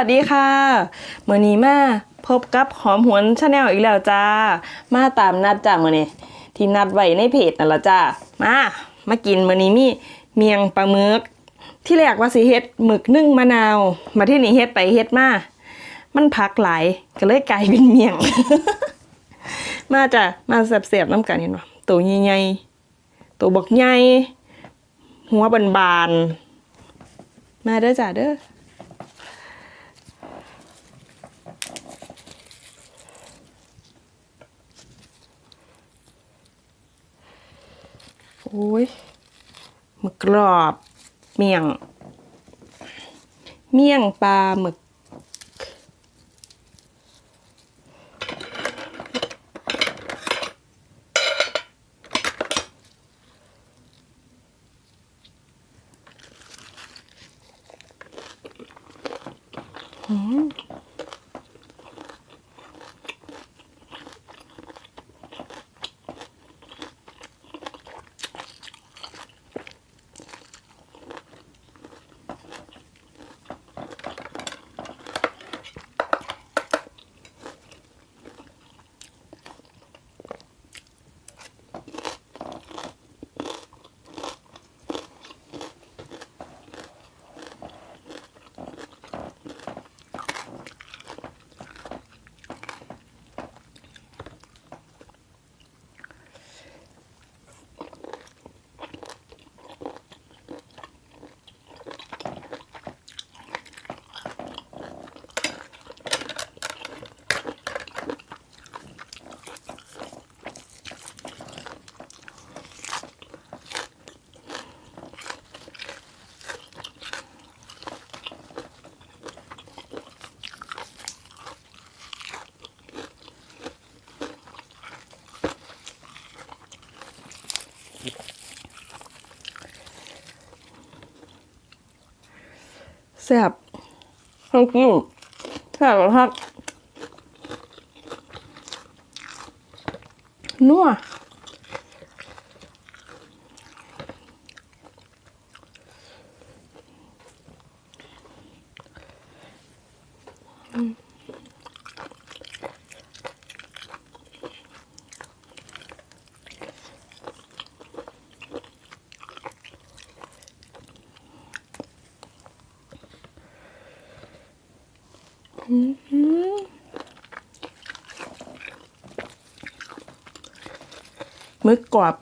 สวัสดีค่ะเมื่อนี้มาพบกับหอมหวนชาแนลอีกแล้วจ้า มาตามนัดจ้าเมื่อนี้ที่นัดไว้ในเพจนั่นละจ้ามามากินเมื่อนี้มีเมียงปลาหมึกที่แรกว่าสิเฮ็ดหมึกนึ่งมะนาว มาที่นี่เฮ็ดไปเฮ็ดมา มันพักหลายก็เลยกลายเป็นเมียง มาจ้ะมาแสบๆน้ำกันเห็นปะตัวใหญ่ๆตัวบักใหญ่หัวบานๆมาเด้อจ้ะเด้อ โอ้ยหมึกกรอบ เมี่ยง เมี่ยงปลาหมึกฮือ แซ่บทั้งกิ้วแซ่บมากนัว มึกกรอบ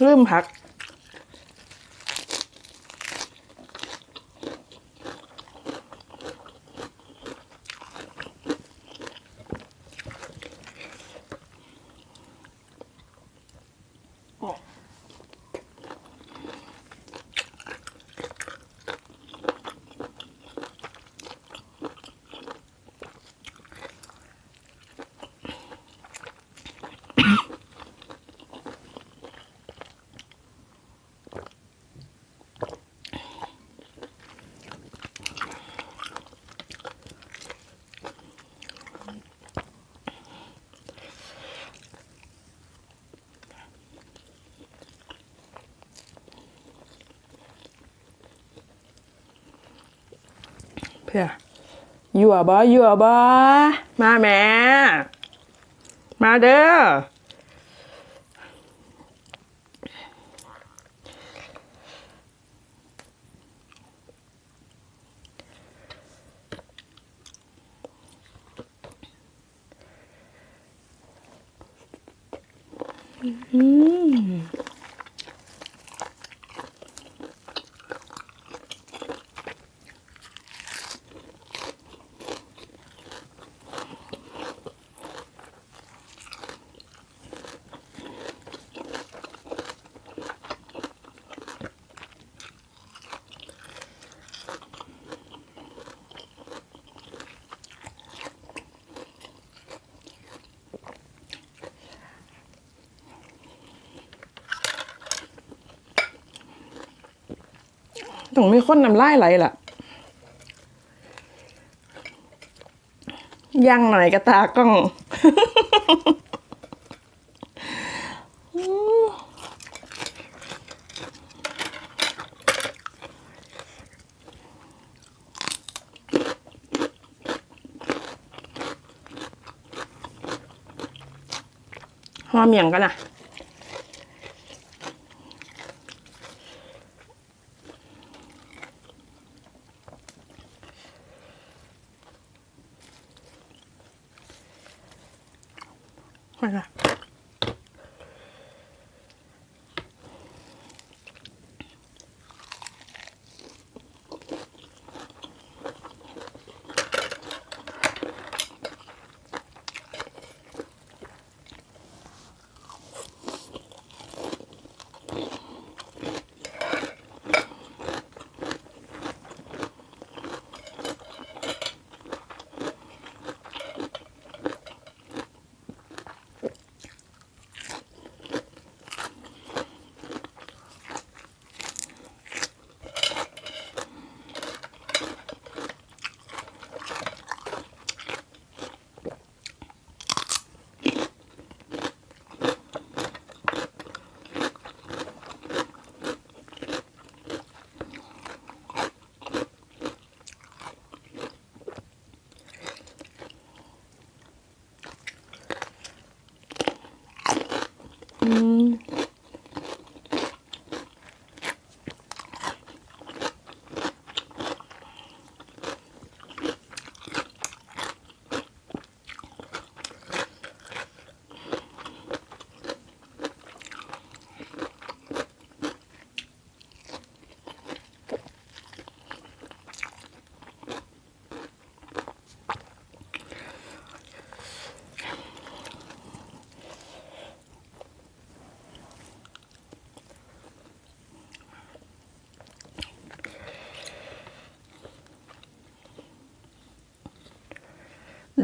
เริ่มผัก เพื่ออยู่อะบ่อยู่อะบ่มาแหม่มาเด้อ ต้องมีคนน้ำลายไหลล่ะย่างหน่อยกระตากล้องหอมอย่างกันนะ ม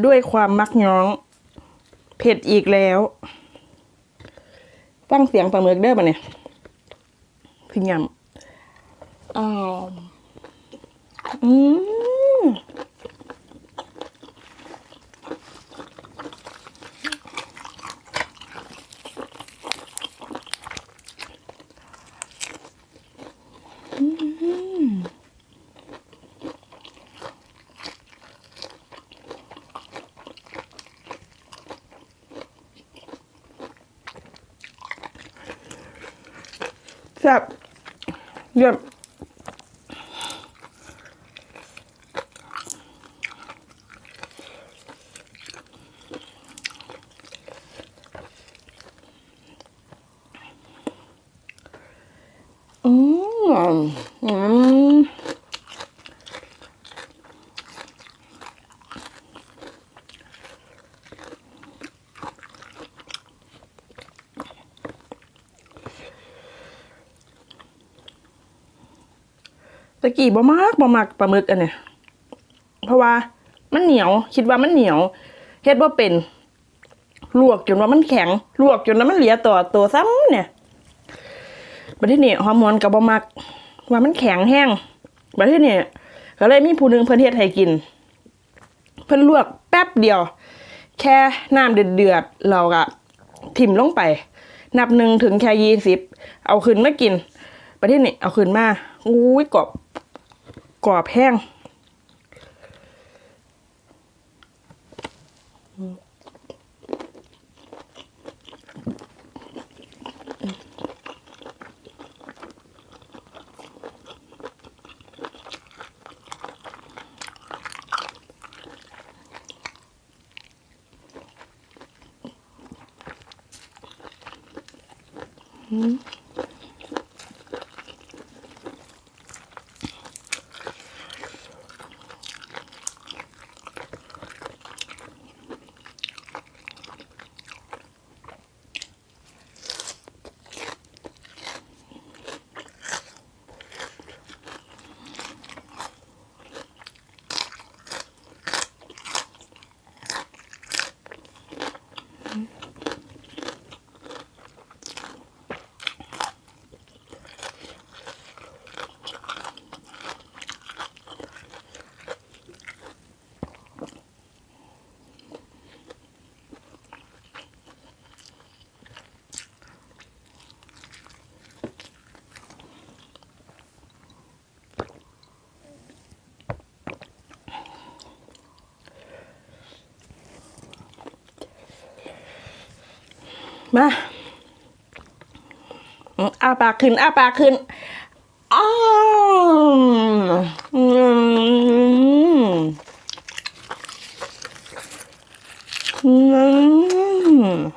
ด้วยความมักน้อง เผ็ดอีกแล้ว ฟังเสียงปลาหมึกเด้อปะเนี่ยคือยำอ้าวอืม แซ่บเยี่ยมอืมอืม ตะกี้บ่มากบ่มักปลาหมึกอันเนี้ยเพราะว่ามันเหนียว คิดว่ามันเหนียวเฮ็ดบ่าเป็นลวกจนว่ามันแข็ง ลวกจนว่ามันเหลียต่อตัวซ้ำเนี่ยบัดทีนี้ฮอร์โมนก็บ่มัก ว่ามันแข็งแห้งบัดทีนี้ก็เลยมีผู้หนึงเพิ่นเฮ็ดให้กิน เพิ่นลวกแป๊บเดียว แค่น้ำเดือดๆเราก็ถิ่มลงไป นับหนึ่งถึงแค่ยี่สิบเอาขึ้นมากินประเทศนี้เอาขึ้นมาอุ้ยกรอบ กรอบแห้งอ มาอ้าปากขึ้นอ้าปากขึ้นอ้าวอืม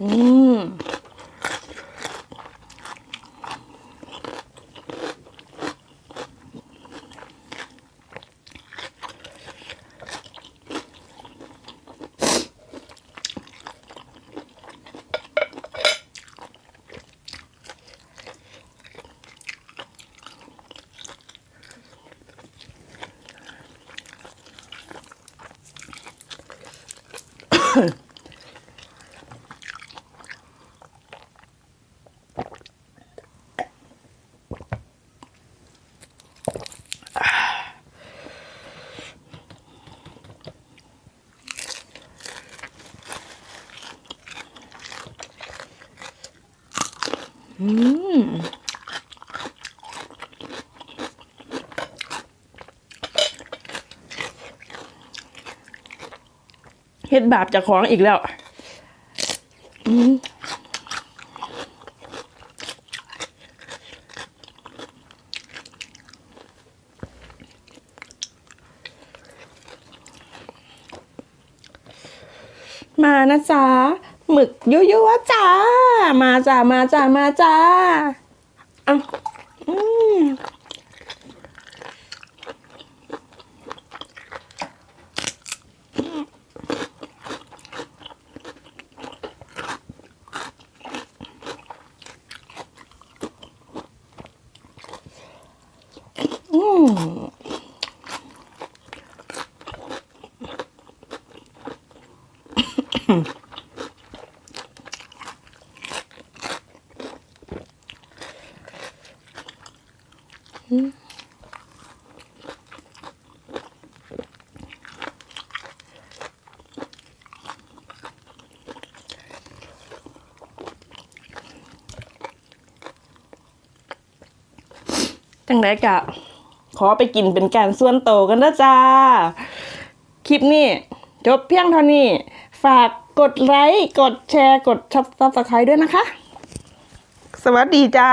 อื อืมเฮ็ดบาปจากของอีกแล้วมานะจ๊ะ หมึกยั่วๆจ้า มาจ้า มาจ้า มาจ้าอะอืมอืม จังไดกะ ขอไปกินเป็นการส่วนโตวกันนะจ้า คลิปนี้ จบเพียงเท่านี้ ฝากกดไลค์ กดแชร์ กดชับซับสไครด้วยนะคะ สวัสดีจ้า